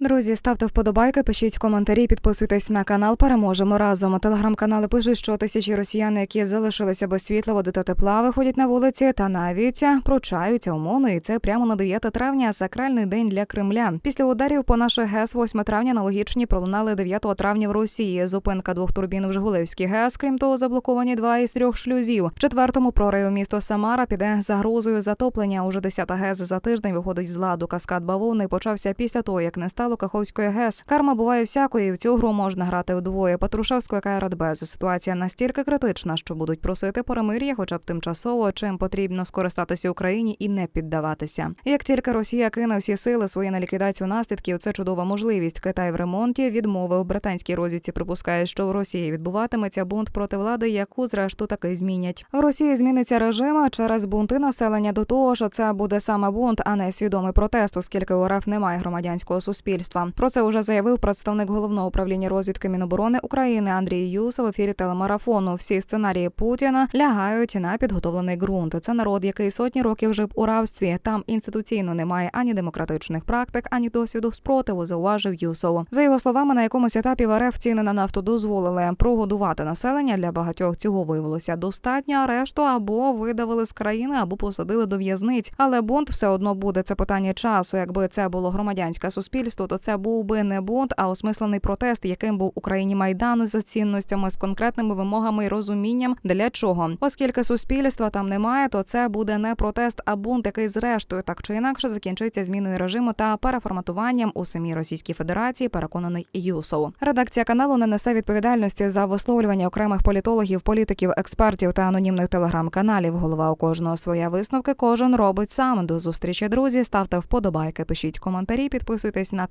Друзі, ставте вподобайки, пишіть коментарі, підписуйтесь на канал. Переможемо разом. Телеграм-канали пишуть, що тисячі росіян, які залишилися без світла, води та тепла, виходять на вулиці та навіть пручаються умовно. І це прямо на 9 травня, сакральний день для Кремля. Після ударів по наших ГЕС 8 травня аналогічні пролунали 9 травня в Росії. Зупинка двох турбін в Жгулевській ГЕС. Крім того, заблоковані два із трьох шлюзів. В четвертому прориву місто Самара піде загрозою затоплення. Уже 10 ГЕС за тиждень виходить з ладу. Каскад бавовни почався після того, як не стало Каховської ГЕС. Карма буває всякої. В цю гру можна грати вдвоє. Патрушев скликає радбез. Ситуація настільки критична, що будуть просити перемир'я, хоча б тимчасово, чим потрібно скористатися Україні і не піддаватися. Як тільки Росія кине всі сили свої на ліквідацію наслідків, це чудова можливість. Китай в ремонті відмовив британській розвідці. Припускає, що в Росії відбуватиметься бунт проти влади, яку зрештою таки змінять. В Росії зміниться режим через бунти населення до того, що це буде саме бунт, а не свідомий протест, оскільки у РФ немає громадянського суспільства. Про це вже заявив представник головного управління розвідки Міноборони України Андрій Юс в ефірі телемарафону. Всі сценарії Путіна лягають на підготовлений ґрунт. Це народ, який сотні років жив у рабстві. Там інституційно немає ані демократичних практик, ані досвіду спротиву. Зауважив Юсов. За його словами, на якомусь етапі в РФ ціни на нафту дозволили прогодувати населення. Для багатьох цього виявилося достатньо арешту або видавили з країни, або посадили до в'язниць. Але бунт все одно буде. Це питання часу. Якби це було громадянське суспільство, то це був би не бунт, а осмислений протест, яким був Україні майдан за цінностями з конкретними вимогами і розумінням для чого. Оскільки суспільства там немає, то це буде не протест, а бунт, який зрештою так чи інакше закінчиться зміною режиму та переформатуванням у самій Російській Федерації. Переконаний Юсов. Редакція каналу не несе відповідальності за висловлювання окремих політологів, політиків, експертів та анонімних телеграм-каналів. Голова у кожного своя висновки. Кожен робить сам. До зустрічі, друзі. Ставте вподобайки, пишіть коментарі, підписуйтесь на